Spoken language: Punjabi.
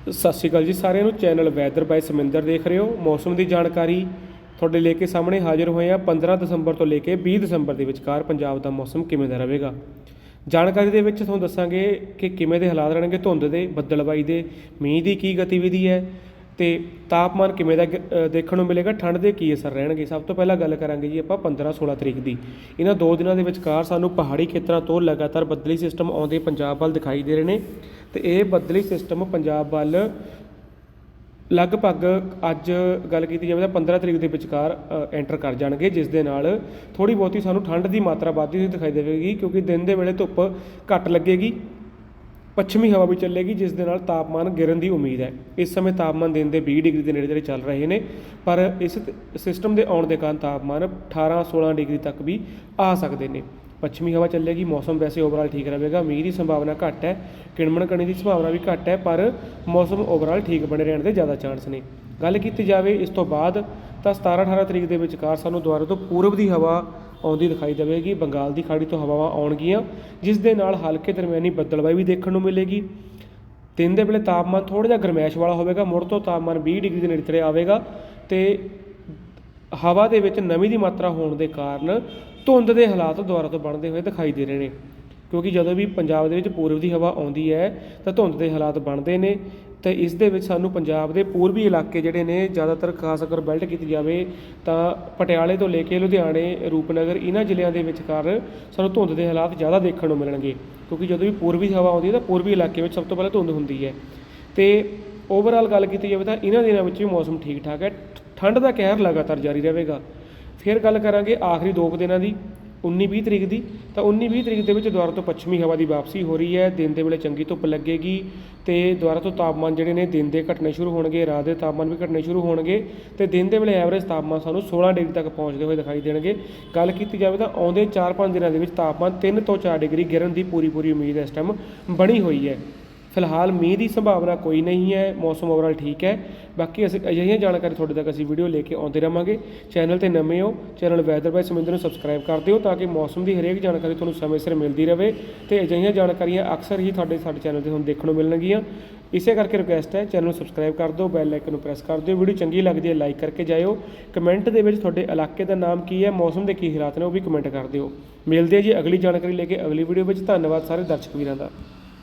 ਸਤਿ ਸ਼੍ਰੀ ਅਕਾਲ ਜੀ ਸਾਰਿਆਂ ਨੂੰ। ਚੈਨਲ ਵੈਦਰ ਬਾਈ ਸਮਿੰਦਰ ਦੇਖ ਰਹੇ ਹੋ। ਮੌਸਮ ਦੀ ਜਾਣਕਾਰੀ ਤੁਹਾਡੇ ਲੈ ਕੇ ਸਾਹਮਣੇ ਹਾਜ਼ਰ ਹੋਏ ਆ 15 ਦਸੰਬਰ ਤੋਂ ਲੈ ਕੇ 20 ਦਸੰਬਰ ਦੇ ਵਿਚਕਾਰ ਪੰਜਾਬ ਦਾ ਮੌਸਮ ਕਿਵੇਂ ਦਾ ਰਹੇਗਾ? ਜਾਣਕਾਰੀ ਦੇ ਵਿੱਚ ਤੁਹਾਨੂੰ ਦੱਸਾਂਗੇ ਕਿ ਕਿਵੇਂ ਦੇ ਹਾਲਾਤ ਰਹਿਣਗੇ ਧੁੰਦ ਦੇ ਬੱਦਲਬਾਈ ਦੇ, ਮੀਂਹ ਦੀ ਕੀ ਗਤੀਵਿਧੀ ਹੈ ਤੇ ਤਾਪਮਾਨ ਕਿਵੇਂ ਦਾ ਦੇਖਣ ਨੂੰ ਮਿਲੇਗਾ, ਠੰਡ ਦੇ ਕੀ ਅਸਰ ਰਹਿਣਗੇ। ਸਭ ਤੋਂ ਪਹਿਲਾਂ ਗੱਲ ਕਰਾਂਗੇ ਜੀ ਆਪਾਂ 15 16 ਤਰੀਕ ਦੀ। ਇਹਨਾਂ ਦੋ ਦਿਨਾਂ ਦੇ ਵਿਚਕਾਰ ਸਾਨੂੰ ਪਹਾੜੀ ਖੇਤਰਾਂ ਤੋਂ ਲਗਾਤਾਰ ਬੱਦਲੀ ਸਿਸਟਮ ਆਉਂਦੇ ਪੰਜਾਬ ਵੱਲ ਦਿਖਾਈ ਦੇ ਰਹੇ ਨੇ। ਤੇ ਇਹ ਬਦਲੀ ਸਿਸਟਮ ਪੰਜਾਬ ਵੱਲ ਲਗਭਗ ਅੱਜ ਗੱਲ ਕੀਤੀ ਜਾਵੇ ਤਾਂ 15 ਤਰੀਕ ਦੇ ਵਿਚਕਾਰ ਐਂਟਰ ਕਰ ਜਾਣਗੇ, ਜਿਸ ਦੇ ਨਾਲ ਥੋੜੀ ਬਹੁਤੀ ਸਾਨੂੰ ਠੰਡ ਦੀ ਮਾਤਰਾ ਵੱਧਦੀ ਹੋਈ ਦਿਖਾਈ ਦੇਵੇਗੀ, ਕਿਉਂਕਿ ਦਿਨ ਦੇ ਵੇਲੇ ਧੁੱਪ ਘੱਟ ਲੱਗੇਗੀ, ਪੱਛਮੀ ਹਵਾ ਵੀ ਚੱਲੇਗੀ, ਜਿਸ ਦੇ ਨਾਲ ਤਾਪਮਾਨ ਗਿਰਨ ਦੀ ਉਮੀਦ ਹੈ। ਇਸ ਸਮੇਂ ਤਾਪਮਾਨ ਦਿਨ ਦੇ 20 ਡਿਗਰੀ ਦੇ ਨੇੜੇ ਤੇੜੇ ਚੱਲ ਰਹੇ ਨੇ, ਪਰ ਇਸ ਸਿਸਟਮ ਦੇ ਆਉਣ ਦੇ ਕਾਰਨ ਤਾਪਮਾਨ 18 16 ਡਿਗਰੀ ਤੱਕ ਵੀ ਆ ਸਕਦੇ ਨੇ। ਪੱਛਮੀ ਹਵਾ ਚੱਲੇਗੀ, ਮੌਸਮ ਵੈਸੇ ਓਵਰਆਲ ਠੀਕ ਰਹੇਗਾ। ਮੀਂਹ ਦੀ ਸੰਭਾਵਨਾ ਘੱਟ ਹੈ, ਕਿਣਮਣ ਕਣੀ ਦੀ ਸੰਭਾਵਨਾ ਵੀ ਘੱਟ ਹੈ, ਪਰ ਮੌਸਮ ਓਵਰਆਲ ਠੀਕ ਬਣੇ ਰਹਿਣ ਦੇ ਜ਼ਿਆਦਾ ਚਾਂਸ ਨੇ। ਗੱਲ ਕੀਤੀ ਜਾਵੇ ਇਸ ਤੋਂ ਬਾਅਦ, ਤਾਂ 17 18 ਤਰੀਕ ਦੇ ਵਿਚਕਾਰ ਸਾਨੂੰ ਦੁਬਾਰਾ ਤੋਂ ਪੂਰਬ ਦੀ ਹਵਾ ਆਉਂਦੀ ਦਿਖਾਈ ਦੇਵੇਗੀ, ਬੰਗਾਲ ਦੀ ਖਾੜੀ ਤੋਂ ਹਵਾਵਾਂ ਆਉਣਗੀਆਂ, ਜਿਸ ਦੇ ਨਾਲ ਹਲਕੇ ਦਰਮਿਆਨੀ ਬੱਦਲਬਾਈ ਵੀ ਦੇਖਣ ਨੂੰ ਮਿਲੇਗੀ। ਦਿਨ ਦੇ ਵੇਲੇ ਤਾਪਮਾਨ ਥੋੜ੍ਹਾ ਜਿਹਾ ਗਰਮੈਸ਼ ਵਾਲਾ ਹੋਵੇਗਾ, ਮੁੜ ਤੋਂ ਤਾਪਮਾਨ 20 ਡਿਗਰੀ ਦੇ ਨੇੜੇ ਤੇੜੇ ਆਵੇਗਾ ਤੇ ਹਵਾ ਦੇ ਵਿੱਚ ਨਮੀ ਦੀ ਮਾਤਰਾ ਹੋਣ ਦੇ ਕਾਰਨ ਧੁੰਦ ਦੇ ਹਾਲਾਤ ਦੁਬਾਰਾ ਤੋਂ ਬਣਦੇ ਹੋਏ ਦਿਖਾਈ ਦੇ ਰਹੇ ਨੇ। ਕਿਉਂਕਿ ਜਦੋਂ ਵੀ ਪੰਜਾਬ ਦੇ ਵਿੱਚ ਪੂਰਬ ਦੀ ਹਵਾ ਆਉਂਦੀ ਹੈ, ਤਾਂ ਧੁੰਦ ਦੇ ਹਾਲਾਤ ਬਣਦੇ ਨੇ। ਤੇ ਇਸ ਦੇ ਵਿੱਚ ਸਾਨੂੰ ਪੰਜਾਬ ਦੇ ਪੂਰਬੀ ਇਲਾਕੇ ਜਿਹੜੇ ਨੇ, ਜ਼ਿਆਦਾਤਰ ਖਾਸ ਕਰ ਬੈਲਟ ਕੀਤੀ ਜਾਵੇ, ਤਾਂ ਪਟਿਆਲੇ ਤੋਂ ਲੈ ਕੇ ਲੁਧਿਆਣੇ, ਰੂਪਨਗਰ ਇਹਨਾਂ ਜ਼ਿਲ੍ਹਿਆਂ ਦੇ ਵਿਚਕਾਰ ਸਾਨੂੰ ਧੁੰਦ ਦੇ ਹਾਲਾਤ ਜ਼ਿਆਦਾ ਦੇਖਣ ਨੂੰ ਮਿਲਣਗੇ। ਕਿਉਂਕਿ ਜਦੋਂ ਵੀ ਪੂਰਬੀ ਹਵਾ ਆਉਂਦੀ ਹੈ, ਤਾਂ ਪੂਰਬੀ ਇਲਾਕੇ ਵਿੱਚ ਸਭ ਤੋਂ ਪਹਿਲਾਂ ਧੁੰਦ ਹੁੰਦੀ ਹੈ। ਤੇ ਓਵਰਆਲ ਗੱਲ ਕੀਤੀ ਜਾਵੇ ਤਾਂ ਇਹਨਾਂ ਦਿਨਾਂ ਵਿੱਚ ਵੀ ਮੌਸਮ ਠੀਕ ਠਾਕ ਹੈ ਠੰਡ ਦਾ ਕਹਿਰ ਲਗਾਤਾਰ ਜਾਰੀ ਰਹੇਗਾ। ਫਿਰ ਗੱਲ ਕਰਾਂਗੇ ਆਖਰੀ ਦੋ ਕੁ ਦਿਨਾਂ ਦੀ 19-20 ਤਰੀਕ ਦੀ, ਤਾਂ 19-20 ਤਰੀਕ ਦੇ ਵਿੱਚ ਦੁਬਾਰਾ ਤੋਂ ਪੱਛਮੀ ਹਵਾ ਦੀ ਵਾਪਸੀ ਹੋ ਰਹੀ ਹੈ, ਦਿਨ ਦੇ ਵੇਲੇ ਚੰਗੀ ਧੁੱਪ ਲੱਗੇਗੀ ਤੇ ਦੁਬਾਰਾ ਤੋਂ ਤਾਪਮਾਨ ਜਿਹੜੇ ਨੇ ਦਿਨ ਦੇ ਘਟਣੇ ਸ਼ੁਰੂ ਹੋਣਗੇ, ਰਾਤ ਦੇ ਤਾਪਮਾਨ ਵੀ ਘਟਣੇ ਸ਼ੁਰੂ ਹੋਣਗੇ ਤੇ ਦਿਨ ਦੇ ਵੇਲੇ ਐਵਰੇਜ ਤਾਪਮਾਨ ਸਾਨੂੰ 16 ਡਿਗਰੀ ਤੱਕ ਪਹੁੰਚਦੇ ਹੋਏ ਦਿਖਾਈ ਦੇਣਗੇ। ਗੱਲ ਕੀਤੀ ਜਾਵੇ ਤਾਂ ਆਉਂਦੇ 4-5 ਦਿਨਾਂ ਦੇ ਵਿੱਚ ਤਾਪਮਾਨ 3 ਤੋਂ 4 ਡਿਗਰੀ ਗਿਰਨ ਦੀ ਪੂਰੀ ਪੂਰੀ ਉਮੀਦ ਇਸ ਟਾਈਮ ਬਣੀ ਹੋਈ ਹੈ। ਫਿਲਹਾਲ ਮੀਂਹ ਦੀ ਸੰਭਾਵਨਾ ਕੋਈ ਨਹੀਂ ਹੈ, ਮੌਸਮ ਓਵਰਆਲ ਠੀਕ ਹੈ। ਬਾਕੀ ਅਸੀਂ ਅਜਿਹੀਆਂ ਜਾਣਕਾਰੀ ਤੁਹਾਡੇ ਤੱਕ ਅਸੀਂ ਵੀਡੀਓ ਲੈ ਕੇ ਆਉਂਦੇ ਰਵਾਂਗੇ ਚੈਨਲ ਤੇ ਨਵੇਂ ਹੋ, ਚੈਨਲ ਵੈਦਰ ਬਾਈ ਸਮਿੰਦਰ ਨੂੰ ਸਬਸਕ੍ਰਾਈਬ ਕਰ ਦਿਓ ਤਾਂ ਕਿ ਮੌਸਮ ਦੀ ਹਰੇਕ ਜਾਣਕਾਰੀ ਤੁਹਾਨੂੰ ਸਮੇਂ ਸਿਰ ਮਿਲਦੀ ਰਹੇ ਤੇ ਅਜਿਹੀਆਂ ਜਾਣਕਾਰੀਆਂ ਅਕਸਰ ਹੀ ਤੁਹਾਡੇ, ਸਾਡੇ ਚੈਨਲ ਤੇ ਹੁਣ ਦੇਖਣ ਨੂੰ ਮਿਲਣਗੀਆਂ। ਇਸੇ ਕਰਕੇ ਰਿਕੁਐਸਟ ਹੈ, ਚੈਨਲ ਨੂੰ ਸਬਸਕ੍ਰਾਈਬ ਕਰ ਦਿਓ ਬੈਲ ਆਈਕਨ ਨੂੰ ਪ੍ਰੈਸ ਕਰ ਦਿਓ। ਵੀਡੀਓ ਚੰਗੀ ਲੱਗਦੀ ਹੈ ਲਾਈਕ ਕਰਕੇ ਜਾਇਓ। ਕਮੈਂਟ ਦੇ ਵਿੱਚ ਤੁਹਾਡੇ ਇਲਾਕੇ ਦਾ ਨਾਮ ਕੀ ਹੈ, ਮੌਸਮ ਦੇ ਕੀ ਹਾਲਾਤ ਨੇ ਉਹ ਵੀ ਕਮੈਂਟ ਕਰ ਦਿਓ। ਮਿਲਦੇ ਹਾਂ ਜੀ ਅਗਲੀ ਜਾਣਕਾਰੀ ਲੈ ਕੇ ਅਗਲੀ ਵੀਡੀਓ ਵਿੱਚ। ਧੰਨਵਾਦ ਸਾਰੇ ਦਰਸ਼ਕ ਵੀਰਾਂ ਦਾ।